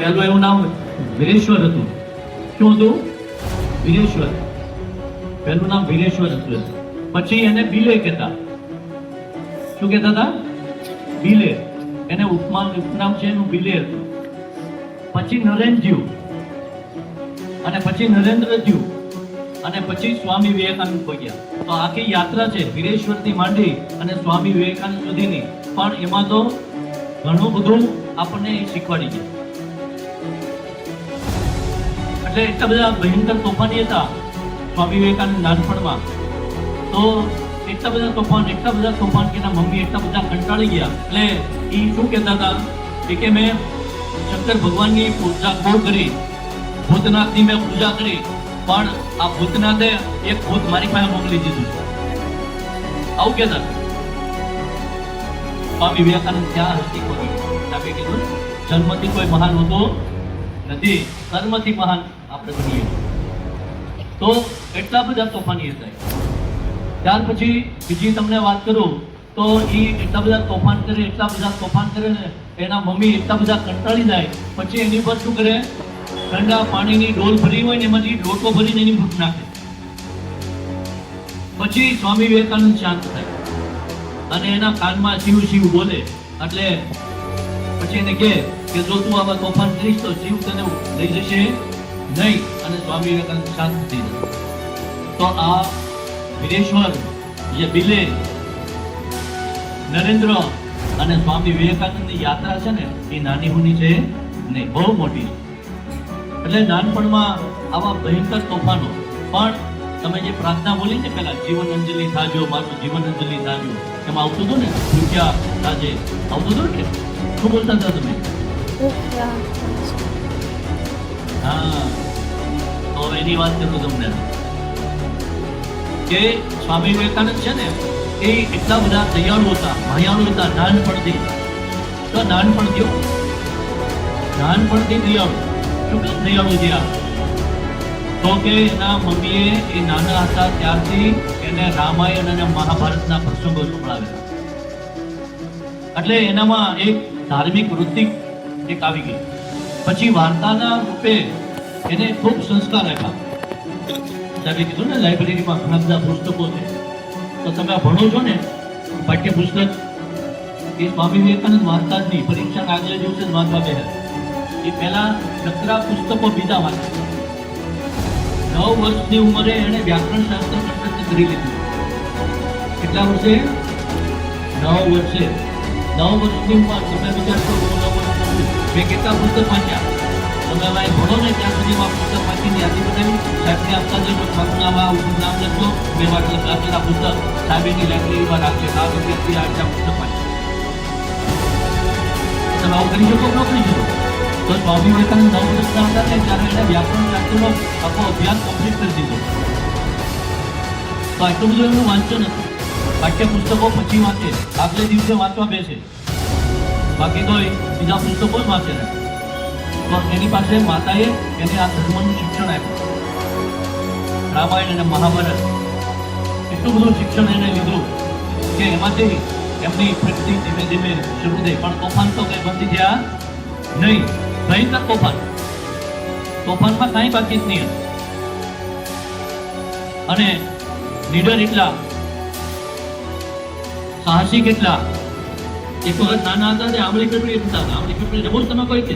પહેલું એનું નામ વીરેશ્વર હતું. શું હતું? વીરેશ્વર. પહેલું નામ વીરેશ્વર હતું પછી એને બિલે કહેતા. શું કહેતા હતા? બિલે. એને ઉપમાન ઉપનામ છે એનું બિલે હતું. પછી નરેન્દ્રજીવ. અને પછી નરેન્દ્રજીવ. અને પછી સ્વામી વિવેકાનંદ પગ્યા. તો આખી યાત્રા છે વીરેશ્વરથી માંડી અને સ્વામી વિવેકાનંદ સુધીની. પણ એમાં તો ઘણું બધું આપણને શીખવાડી ગયા. એટલે એટલા બધા ભયંકર તોફાની હતા, સ્વામી વિવેકાનંદ નાનપણમાં. તો એટલા બધા તોફાન, એટલા બધા તોફાન કે એના મમ્મી એટલા બધા કંટાળી ગયા. એટલે એ શું કહેતા હતા એ કે મેં શંકર ભગવાનની પૂજા બહુ કરી. ભૂતનાથની મેં પૂજા કરી, પણ આ ભૂતનાથે એક ભૂત મારી પાસે મોકલી દીધું. આવું કહેતા હતા. સ્વામી વિવેકાનંદ ત્યાં હસ્તી પહોંચી આપણે કીધું, જન્મથી કોઈ મહાન હોતો નથી, કર્મથી મહાન. આપણે બનીએ તો એટલા બધા તોફાની હતા ત્યાર પછી બીજી તમને વાત કરું, તો એ એટલા બધા તોફાન કરે, એટલા બધા તોફાન કરે ને, એના મમ્મી એટલા બધા કંટાળી જાય. પછી એની પર શું કરે? ઠંડા પાણીની ડોલ ભરી હોય ને એમાંથી લોટો ભરીને એની ભૂખ નાખે. પછી સ્વામી વિવેકાનંદ શાંત થાય. અને એના કાનમાં શિવ શિવ બોલે. એટલે પછી એને કે, જો તું આવા તોફાન કરીશ તો શિવ તને લઈ જશે. નહીં, અને સ્વામી વિવેકાનંદ શાંત થઈ જશે તો આ વિરેશ્વર જે બિલે, નરેન્દ્ર અને સ્વામી વિવેકાનંદની યાત્રા છે ને, એ નાની હુની છે નહીં બહુ મોટી છે. એટલે નાનપણમાં આવા ભયંકર તોફાનો, પણ તમે જે પ્રાર્થના બોલી ને, પેલા જીવન અંજલિ થાજો, મારું જીવન અંજલિ થાજો, એમાં આવતું હતું ને રૂપિયા થાજે આવતું હતું ને શું બોલતા હતા તમે? તો એની વાત કરું તમને. કે સ્વામી વિવેકાનંદ છે ને, એ એટલા બધા દયાળુ હતા ભયાળુ હતા, નાનપણથી. તો નાનપણથી. નાનપણથી દયાળુ. શું કેમ દયાળુ થયા? તો કે એના મમ્મીએ એ નાના હતા ત્યારથી એને રામાયણ અને મહાભારતના પ્રસંગો સંભળાવ્યા એટલે એનામાં એક ધાર્મિક વૃત્તિ એક આવી ગઈ. પછી વાર્તાના રૂપે એને ખૂબ સંસ્કાર આપ્યા. સાહેબે કીધું ને લાઇબ્રેરીમાં ઘણા બધા પુસ્તકો છે. તો તમે ભણો છો ને પાઠ્ય પુસ્તક એ સ્વામી વિવેકાનંદ વાંચતા જ નહીં પરીક્ષાના આગલે દિવસે જ વાંચવા બેસે એ પહેલા નકરા પુસ્તકો બીજા વાંચે. નવ વર્ષની ઉંમરે એણે વ્યાકરણ શાસ્ત્ર કંઠસ્થ કરી લીધું. કેટલા વર્ષે? નવ વર્ષે. નવ વર્ષની ઉંમર, તમે વિચારશો હું નવ છું મેં કેટલા પુસ્તક વાંચ્યા? તમે ભણો ને ત્યાં સુધીમાં પુસ્તક વાંચીને યાદી બનાવી. સાહેબને આપતા જજો ઠાકુરનામાં નામ આ ઉપરું નામ લખજો. મેં વાંચેલા વાંચેલા પુસ્તક સાહેબની લાઇબ્રેરીમાં રાખજે આ વ્યક્તિ આટલા પુસ્તક વાંચ્યા. તમે આવું કરી શકો ન કરી શકો? તો સ્વામી વિવેકાનંદ નવ વર્ષ હતા ને ત્યારે એને વ્યાકરણ શાસ્ત્રનો આખો અભ્યાસ કમ્પ્લીટ કરી દીધો. તો આટલું બધું એમનું વાંચન નથી. પાઠ્ય પુસ્તકો પછી વાંચે. આગલે દિવસે વાંચવા બેસે. બાકી તો બીજા પુસ્તકો જ વાંચે ને પણ એની પાસે માતાએ એને આ ધર્મનું શિક્ષણ આપ્યું. રામાયણ અને મહાભારત. એટલું બધું શિક્ષણ એને લીધું કે એમાંથી એમની પ્રગતિ ધીમે ધીમે શરૂ થઈ. પણ તોફાન તો કંઈ બચી ગયા નહીં. ભયંકર તોફાન. તોફાનમાં કાંઈ બાકી જ નહીં અને લીડર એટલા, સાહસિક એટલા એક વખત નાના હતા તે આંબળી પીપળી રમતા હતા. આંબળી પીપળી રમો તમે કોઈ કે?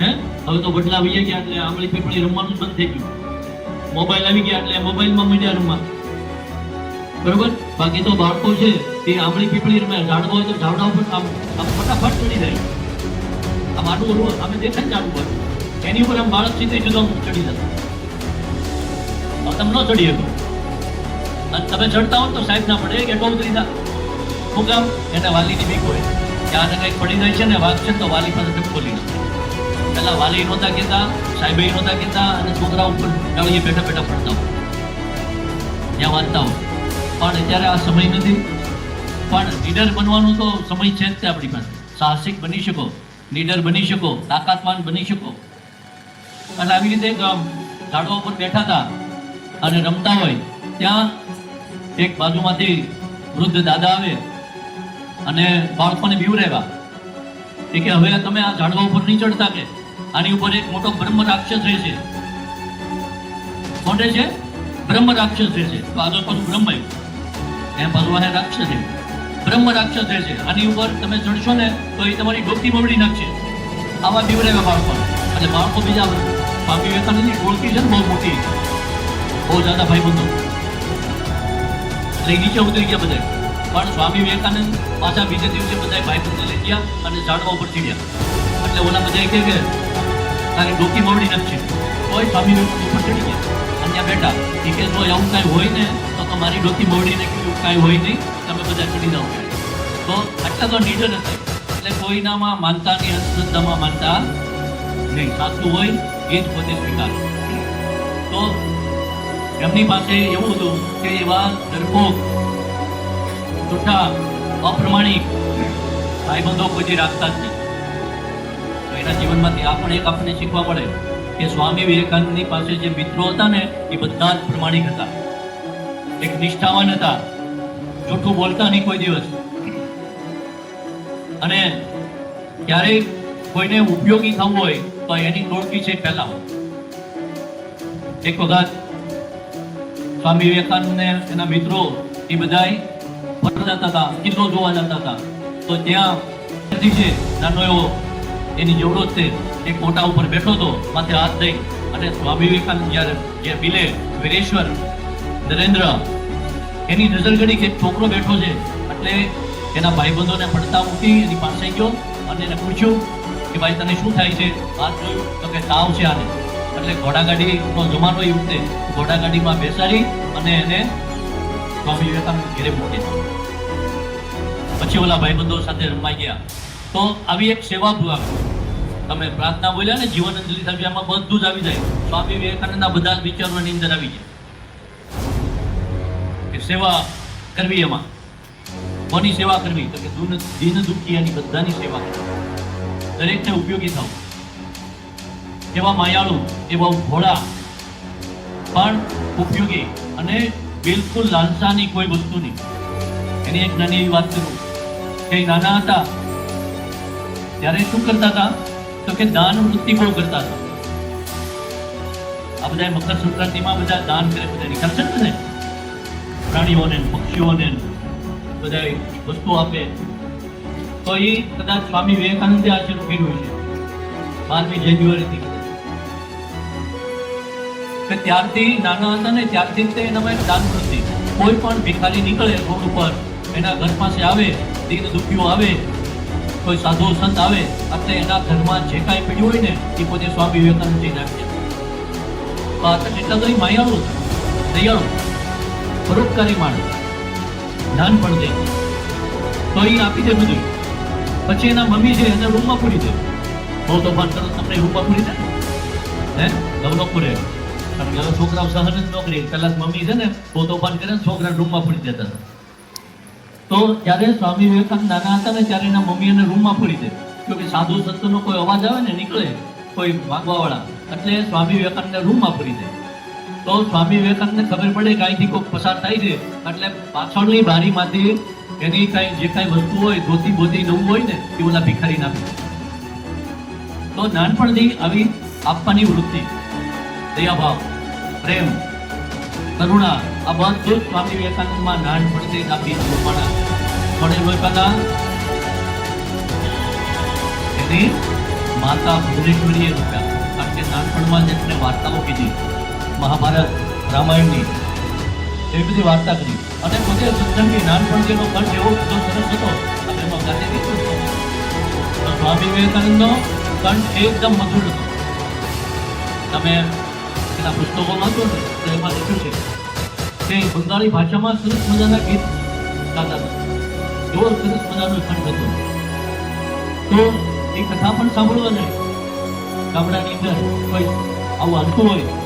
હે? હવે તો બદલા આવી ગયા એટલે આંબળી પીપળી રમવાનું બંધ થઈ ગયું. મોબાઈલ આવી ગયા એટલે મોબાઈલમાં મીડિયા રમવા. બરોબર? બાકી તો બાળકો છે, તે આંબળી પીપળી રમે. ઝાડવા હોય તો ઝાડવા ઉપર આમ આમ ફટાફટ ચડી જાય. આમ આટલું ઓલું અમે દેખાય ને ઝાડવું પર એની ઉપર આમ બાળક સીધે જુદો ચડી જતા તમે ન ચડી શકો અને તમે ચડતા હો તો સાહેબ ના પડે, કે ઉતરી જા શું કામ એને વાલીની બીક હોય. કે આને કંઈક પડી જાય છે ને વાગશે તો વાલી પાસે ખોલી લઈ લે. પેલા વાલી નહોતા કહેતા, સાહેબે નહોતા કહેતા અને છોકરા ઉપર ડાળીએ બેઠા બેઠા પડતા હોય. ત્યાં વાંચતા હોય. પણ અત્યારે આ સમય નથી. પણ લીડર બનવાનો તો સમય છે જ તે આપણી પાસે. સાહસિક બની શકો લીડર બની શકો, તાકાતવાન બની શકો. અને આવી રીતે ઝાડવા ઉપર બેઠા હતા અને રમતા હોય, ત્યાં એક બાજુમાંથી વૃદ્ધ દાદા આવે અને બાળકોને બીવરાવ્યા એ કે હવે તમે આ ઝાડવા ઉપર નહીં ચડતા કે? આની ઉપર એક મોટો બ્રહ્મ રાક્ષસ રહેશે કોણ રહેશે બ્રહ્મ રાક્ષસ રહેશે તો આગળ પાછું બ્રહ્મ આવ્યું એમ રાક્ષસ છે. બ્રહ્મ રાક્ષસ રહેશે આની ઉપર તમે ચડશો ને, તો એ તમારી ડોકી મવડી નાખશે. આવા બીવડાવ્યા બાળકો. અને બાળકો બીજા બાકી વિવેકાનંદની ઓળખી છે ને બહુ મોટી. બહુ જ્યાદા ભાઈ બંધો એટલે નીચે ઉતરી ગયા બધા પણ સ્વામી વિવેકાનંદ પાછા બીજે દિવસે બધા ભાઈ બંધ લઈ ગયા અને ઝાડવા ઉપર ચડ્યા. એટલે ઓલા બધા કહે કે, તારી ડોકી મવડી નથી તોય સ્વામી વિવેકાનંદ ઉપર ચડી ગયા. અને ત્યાં બેઠા. એ કે જો એવું કાંઈ હોય ને, તો તમારી ડોકી મવડીને કીધું કાંઈ હોય નહીં? તમે બધા ચડી જાઓ. તો આટલા તો નીડર હતા. એટલે કોઈનામાં માનતા કે અંધશ્રદ્ધામાં માનતા નહીં. સાચું હોય એ જ પોતે સ્વીકાર. તો એમની પાસે એવું હતું કે એવા ડરપોક જૂઠા, અપ્રમાણિક ભાઈબંધો કોઈ રાખતા જ નહીં. એના જીવનમાંથી આ પણ એક આપણને શીખવા મળે કે સ્વામી વિવેકાનંદની પાસે જે મિત્રો હતા ને, એ બધા જ પ્રમાણિક હતા. એક નિષ્ઠાવાન હતા. જૂઠું બોલતા નહીં કોઈ દિવસ. અને ક્યારેય કોઈને ઉપયોગી થવું હોય તો એની ટોળકી છે પહેલા. એક વખત સ્વામી વિવેકાનંદ ને એના મિત્રો એ બધાય ફરવા હતા કિલ્લો જોવા જતા હતા. તો ત્યાં છે નાનો એવો, એની જેવડો જ એ એક મોટા ઉપર બેઠો હતો, માથે હાથ દઈ અને સ્વામી વિવેકાનંદ જ્યારે જે બિલે વીરેશ્વર, નરેન્દ્ર, એની નજર ગણી કે છોકરો બેઠો છે, એટલે એના ભાઈબંધોને પડતા મૂકી એની પાસે ગયો અને એને પૂછ્યું કે ભાઈ, તને શું થાય છે? હાથ જોયું? તો કે તાવ છે આને. એટલે ઘોડાગાડીનો જમાનો એ વખતે ઘોડાગાડીમાં બેસાડી અને એને સ્વામી વિવેકાનંદ ઘેરે મૂકી પછી ઓલા ભાઈબંધો સાથે રમાઈ ગયા. તો આવી એક સેવા ભાવ તમે પ્રાર્થના બોલ્યા ને જીવન અંજલિ થવી આમાં બધું જ આવી જાય. સ્વામી વિવેકાનંદના બધા જ વિચારો એની અંદર આવી જાય. કે સેવા કરવી એમાં. કોની સેવા કરવી? તો કે દુન દુખિયાની બધાની સેવા કરવી. દરેકને ઉપયોગી થવું. એવા માયાળુ, એવા ભોળા, પણ ઉપયોગી અને બિલકુલ લાલસાની કોઈ વસ્તુ નહીં. એની એક નાની એવી વાત કરું. એ નાના હતા, ત્યારે શું કરતા હતા? તો કે દાન વૃત્તિ બહુ કરતા હતા. આ બધા મકર સંક્રાંતિમાં બધા દાન કરે બધાની ખર્ચ છે ને પ્રાણીઓને, પક્ષીઓને બધા વસ્તુ આપે. તો એ કદાચ સ્વામી વિવેકાનંદે આચરણ કર્યું છે બારમી જાન્યુઆરીથી. કે ત્યારથી નાના હતા ને, ત્યારથી તે એના દાન વૃત્તિ કોઈ પણ ભિખારી નીકળે રોડ ઉપર, એના ઘર પાસે આવે દીન દુખીઓ આવે, કોઈ સાધુ સંત આવે એટલે એના ઘરમાં જે કાંઈ પડ્યું હોય ને, એ પોતે સ્વામી વિવેકાનંદ જઈ નાખે. તો એટલા તો માયાળુ દયાળુ. પરોપકારી માણસ. નાનપણ દે. તો એ આપી દે બધું. પછી એના મમ્મી છે, એને રૂમમાં પૂરી દે. બહુ તોફાન કરો, તમને રૂમમાં પૂરી દે હે? ગવલો પૂરે કારણ કે છોકરાઓ સહન જ ન કલાક મમ્મી છે ને, બહુ તોફાન કરે છોકરા રૂમમાં પૂરી દેતા હતા. તો જ્યારે સ્વામી વિવેકાનંદ નાના હતા ને ત્યારે એના મમ્મી એને રૂમમાં પૂરી દે. કે સાધુ સંતનો કોઈ અવાજ આવે ને, નીકળે કોઈ માગવાવાળા એટલે સ્વામી વિવેકાનંદને રૂમમાં પૂરી દે. તો સ્વામી વિવેકાનંદને ખબર પડે કે અહીંથી કોઈ પસાર થાય છે. એટલે પાછળની બારીમાંથી એની કાંઈ જે કાંઈ વસ્તુ હોય, ધોતી બોતી નવું હોય ને, એ બધા ભિખારી નાખે. તો નાનપણથી આવી આપવાની વૃત્તિ. દયાભાવ, પ્રેમ, કરુણા, આ બધું સ્વામી વિવેકાનંદમાં નાનપણથી આપી લોપાણા પણ એ એની માતા ભુવનેશ્વરીએ રૂપ્યા. કારણ કે નાનપણમાં જ એમને વાર્તાઓ કીધી. મહાભારત, રામાયણની. એવી બધી વાર્તા કરી. અને પોતે સત્સંગી નાનપણથીનો એનો કંઠ એવો બધો સરસ હતો. અને એમાં ગાતે દીધું સ્વામી વિવેકાનંદનો કંઠ એકદમ મધુર હતો. તમે એના પુસ્તકો વાંચો ને તો એમાં લખ્યું છે કે બંગાળી ભાષામાં સરસ મજાના ગીત ગાતા હતા. એવો સરસ મજાનો કંઠ હતો તો એ કથા પણ સાંભળવા ને ગામડાની અંદર કોઈ આવું હાલતું હોય